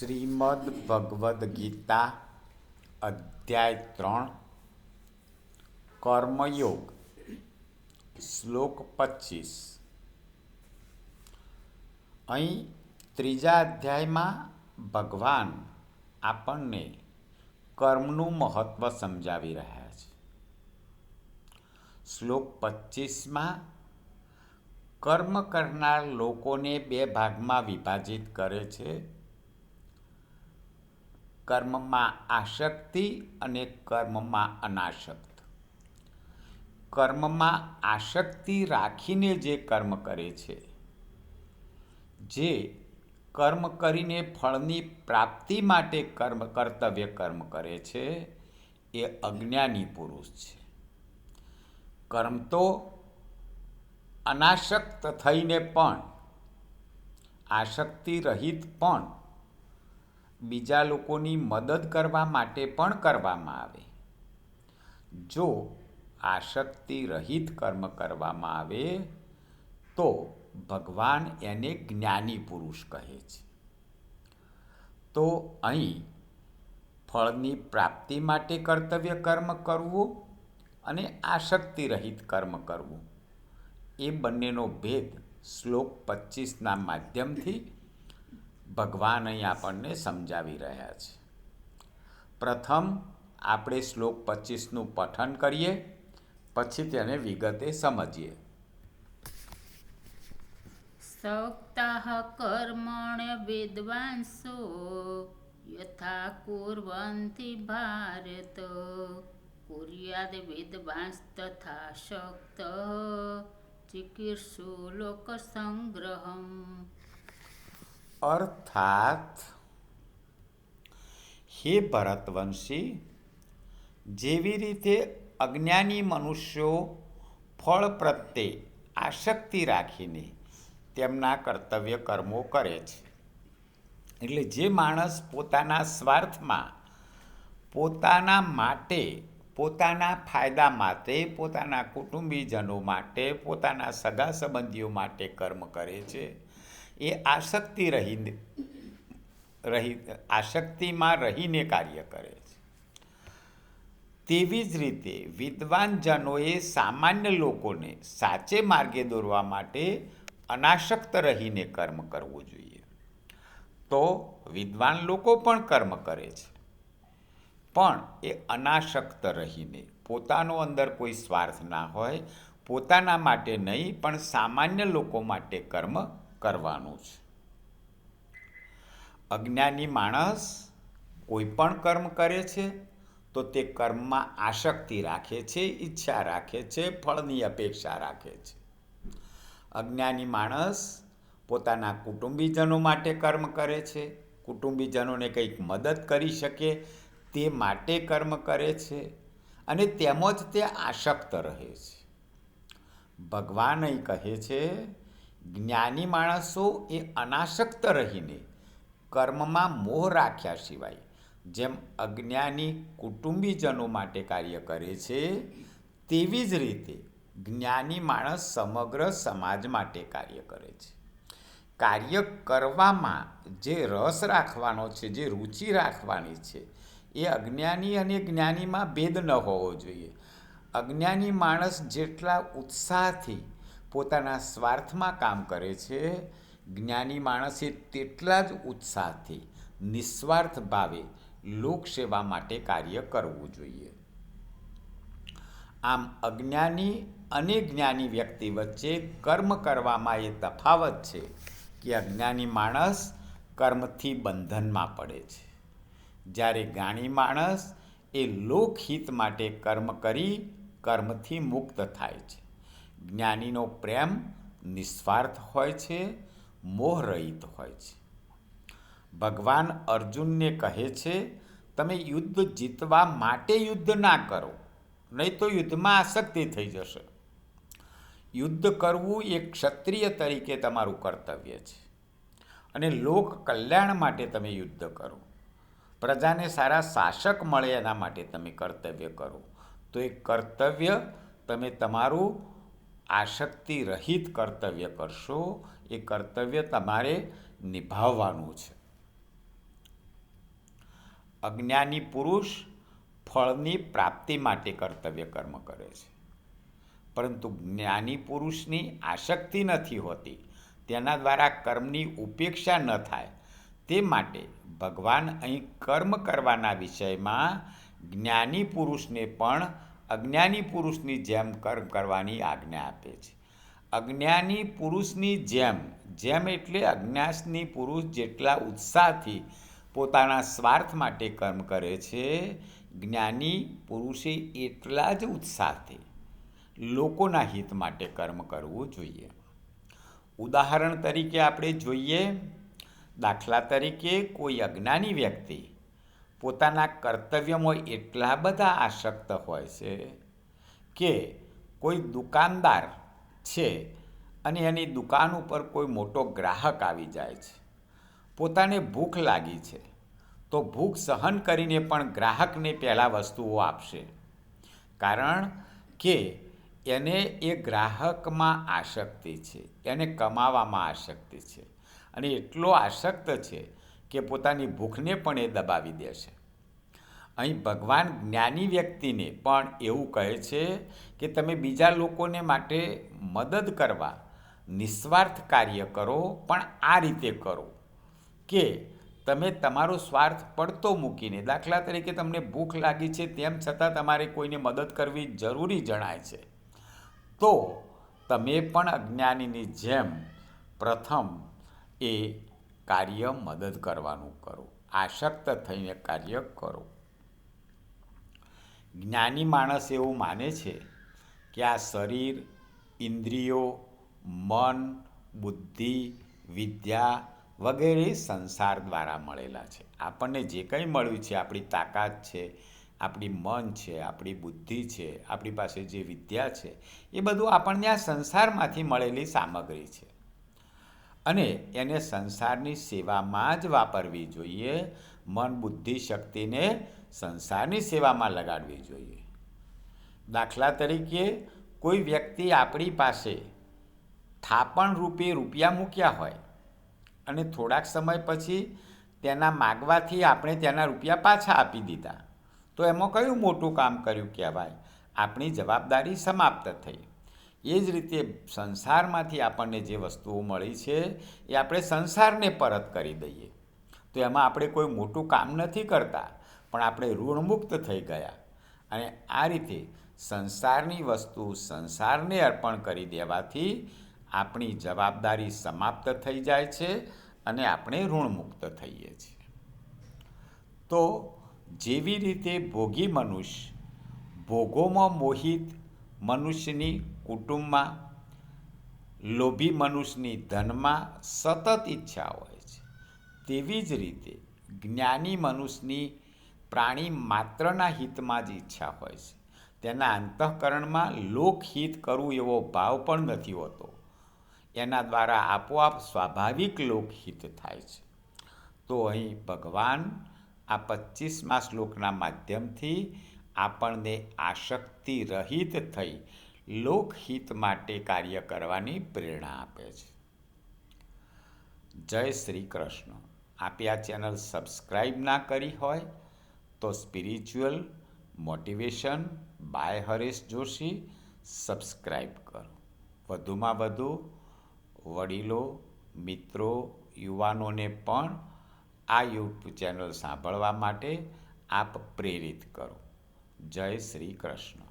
શ્રીમદ ભગવદ્ ગીતા અધ્યાય ત્રણ, કર્મયોગ, શ્લોક પચીસ. અહીં ત્રીજા અધ્યાયમાં ભગવાન આપણને કર્મનું મહત્ત્વ સમજાવી રહ્યા છે. શ્લોક પચીસમાં, કર્મ કરનાર લોકોને બે ભાગમાં વિભાજિત કરે છે. કર્મમાં આસક્તિ અને કર્મમાં અનાસક્ત કર્મમાં આસક્તિ રાખીને જે કર્મ કરે છે, જે કર્મ કરીને ફળની પ્રાપ્તિ માટે કર્મ, કર્તવ્ય કર્મ કરે છે, એ અજ્ઞાની પુરુષ છે. કર્મ તો અનાસક્ત થઈને પણ આસક્તિ રહિત પણ બીજા લોકોની મદદ કરવા માટે પણ કરવામાં આવે. જો આસક્તિ રહિત કર્મ કરવામાં આવે, તો ભગવાન એને જ્ઞાની પુરુષ કહે છે. તો અહીં ફળની પ્રાપ્તિ માટે કર્તવ્ય કર્મ કરવું અને આસક્તિ રહિત કર્મ કરવું, એ બંનેનો ભેદ શ્લોક પચીસના માધ્યમથી ભગવાન અહીં આપણને સમજાવી રહ્યા છે. પ્રથમ, આપણે શ્લોક પચીસનું પઠન કરીએ, પછી તેને વિગતે સમજીએ. સપ્તાહ કર્મણ વિદ્વાંસો, યથા કુર્વંતી ભારત, કુર્યાદ વિદ્વાંસ તથા શક્ત ચિકીર્ષુ લોકસંગ્રહમ અર્થાત હે ભરતવંશી જેવી રીતે અજ્ઞાની મનુષ્યો ફળ પ્રત્યે આસક્તિ રાખીને તેમના કર્તવ્ય કર્મો કરે છે. એટલે જે માણસ પોતાના સ્વાર્થમાં, પોતાના માટે, પોતાના ફાયદા માટે, પોતાના કુટુંબીજનો માટે, પોતાના સગા સંબંધીઓ માટે કર્મ કરે છે એ આસક્તિ રહી રહી, આસક્તિમાં રહીને કાર્ય કરે છે. તેવી જ રીતે વિદ્વાનજનોએ સામાન્ય લોકોને સાચે માર્ગે દોરવા માટે અનાશક્ત રહીને કર્મ કરવું જોઈએ. તો વિદ્વાન લોકો પણ કર્મ કરે છે. પણ એ અનાશક્ત રહીને પોતાનો અંદર કોઈ સ્વાર્થ ના હોય, પોતાના માટે નહીં, પણ સામાન્ય લોકો માટે કર્મ કરવાનું છે. અજ્ઞાની માણસ કોઈ પણ કર્મ કરે છે, તો તે કર્મમાં આસક્તિ રાખે છે, ઈચ્છા રાખે છે, ફળની અપેક્ષા રાખે છે. અજ્ઞાની માણસ પોતાના કુટુંબીજનો માટે કર્મ કરે છે, કુટુંબીજનોને કંઈક મદદ કરી શકે તે માટે કર્મ કરે છે અને તેમજ તે આસક્ત રહે છે. ભગવાન કહે છે જ્ઞાની માણસો એ અનાસક્ત રહીને કર્મમાં મોહ રાખ્યા સિવાય જેમ અજ્ઞાની કુટુંબીજનો માટે કાર્ય કરે છે, તેવી જ રીતે જ્ઞાની માણસ સમગ્ર સમાજ માટે કાર્ય કરે છે. કાર્ય કરવામાં જે રસ રાખવાનો છે, જે રુચિ રાખવાની છે, એ અજ્ઞાની અને જ્ઞાનીમાં ભેદ ન હોવો જોઈએ. અજ્ઞાની માણસ જેટલા ઉત્સાહથી પોતાના સ્વાર્થમાં કામ કરે છે, જ્ઞાની માણસે તેટલા જ ઉત્સાહથી નિસ્વાર્થ ભાવે લોકસેવા માટે કાર્ય કરવું જોઈએ. આમ અજ્ઞાની અને જ્ઞાની વ્યક્તિ વચ્ચે કર્મ કરવામાં એ તફાવત છે કે અજ્ઞાની માણસ કર્મથી બંધનમાં પડે છે. જ્યારે જ્ઞાની માણસ એ લોકહિત માટે કર્મ કરી કર્મથી મુક્ત થાય છે. જ્ઞાનીનો પ્રેમ નિસ્વાર્થ હોય છે, મોહરહિત હોય છે. ભગવાન અર્જુનને કહે છે, તમે યુદ્ધ જીતવા માટે યુદ્ધ ના કરો, નહીં તો યુદ્ધમાં આસક્તિ થઈ જશે. યુદ્ધ કરવું એ ક્ષત્રિય તરીકે તમારું કર્તવ્ય છે. અને લોક કલ્યાણ માટે તમે યુદ્ધ કરો. પ્રજાને સારા શાસક મળે એના માટે તમે કર્તવ્ય કરો. તો એ કર્તવ્ય તમે તમારું આસક્તિ રહિત કર્તવ્ય કરશો, એ કર્તવ્ય તમારે નિભાવવાનું છે. અજ્ઞાની પુરુષ ફળની પ્રાપ્તિ માટે કર્તવ્ય કર્મ કરે છે. પરંતુ જ્ઞાની પુરુષની આસક્તિ નથી હોતી, તેના દ્વારા કર્મની ઉપેક્ષા ન થાય, તે માટે ભગવાન અહીં કર્મ કરવાના વિષયમાં જ્ઞાની પુરુષને પણ અજ્ઞાની પુરુષની જેમ કર્મ કરવાની આજ્ઞા આપે છે. અજ્ઞાની પુરુષની જેમ જેમ એટલે અજ્ઞાસની પુરુષ જેટલા ઉત્સાહથી પોતાના સ્વાર્થ માટે કર્મ કરે છે, જ્ઞાની પુરુષે એટલા જ ઉત્સાહથી લોકોના હિત માટે કર્મ કરવું જોઈએ. ઉદાહરણ તરીકે આપણે જોઈએ, દાખલા તરીકે કોઈ અજ્ઞાની વ્યક્તિ પોતાના કર્તવ્યમાં એટલા બધા આસક્ત હોય છે કે કોઈ દુકાનદાર છે અને એની દુકાન ઉપર કોઈ મોટો ગ્રાહક આવી જાય છે. પોતાને ભૂખ લાગી છે, તો ભૂખ સહન કરીને પણ ગ્રાહકને પહેલાં વસ્તુઓ આપશે. કારણ કે એને એ ગ્રાહકમાં આસક્તિ છે, એને કમાવામાં આસક્તિ છે અને એટલો આસક્ત છે કે પોતાની ભૂખને પણ એ દબાવી દેશે. અહીં ભગવાન જ્ઞાની વ્યક્તિને પણ એવું કહે છે કે તમે બીજા લોકોને માટે મદદ કરવા નિસ્વાર્થ કાર્ય કરો, પણ આ રીતે કરો કે તમે તમારો સ્વાર્થ પડતો મૂકીને, દાખલા તરીકે તમને ભૂખ લાગી છે તેમ છતાં તમારે કોઈને મદદ કરવી જરૂરી જણાય છે. તો તમે પણ અજ્ઞાનીની જેમ પ્રથમ એ કાર્ય મદદ કરવાનું કરો. આસક્ત થઈને કાર્ય કરો. જ્ઞાની માણસ એવું માને છે કે આ શરીર, ઇન્દ્રિયો, મન, બુદ્ધિ, વિદ્યા વગેરે સંસાર દ્વારા મળેલા છે. આપણને જે કંઈ મળ્યું છે, આપણી તાકાત છે, આપણી મન છે, આપણી બુદ્ધિ છે, આપણી પાસે જે વિદ્યા છે, એ બધું આપણને આ સંસારમાંથી મળેલી સામગ્રી છે. અને એને સંસારની સેવામાં જ વાપરવી જોઈએ. મન બુદ્ધિ શક્તિને સંસારની સેવામાં લગાડવી જોઈએ. દાખલા તરીકે, કોઈ વ્યક્તિ આપણી પાસે થાપણ રૂપે રૂપિયા મૂક્યા હોય અને થોડાક સમય પછી તેના માગવાથી આપણે તેના રૂપિયા પાછા આપી દીધા, તો એમાં કયું મોટું કામ કર્યું કહેવાય? આપણી જવાબદારી સમાપ્ત થઈ. એ જ રીતે સંસારમાંથી આપણને જે વસ્તુઓ મળી છે, એ આપણે સંસારને પરત કરી દઈએ. તો એમાં આપણે કોઈ મોટું કામ નથી કરતા, પણ આપણે ઋણમુક્ત થઈ ગયા. અને આ રીતે સંસારની વસ્તુ સંસારને અર્પણ કરી દેવાથી આપણી જવાબદારી સમાપ્ત થઈ જાય છે અને આપણે ઋણમુક્ત થઈએ છીએ. તો જેવી રીતે ભોગી મનુષ્ય, ભોગોમાં મોહિત મનુષ્યની કુટુંબમાં લોભી મનુષ્યની ધનમાં સતત ઈચ્છા હોય છે. તેવી જ રીતે જ્ઞાની મનુષ્યની પ્રાણી માત્રના હિતમાં જ ઈચ્છા હોય છે. તેના અંતઃકરણમાં લોકહિત કરવું એવો ભાવ પણ નથી હોતો. એના દ્વારા આપોઆપ સ્વાભાવિક લોકહિત થાય છે. તો અહીં ભગવાન આ પચીસમા શ્લોકના માધ્યમથી આપણને આસક્તિ રહિત થઈ લોકહિત માટે કાર્ય કરવાની પ્રેરણા આપે છે. જય શ્રી કૃષ્ણ. આપે આ ચેનલ સબસ્ક્રાઈબ ના કરી હોય તો spiritual motivation by Haresh Joshi subscribe કરો. વધુમાં વધુ વડીલો, મિત્રો, યુવાનોને પણ આ યુટ્યુબ ચેનલ સાંભળવા માટે આપ પ્રેરિત કરો. જય શ્રી કૃષ્ણ.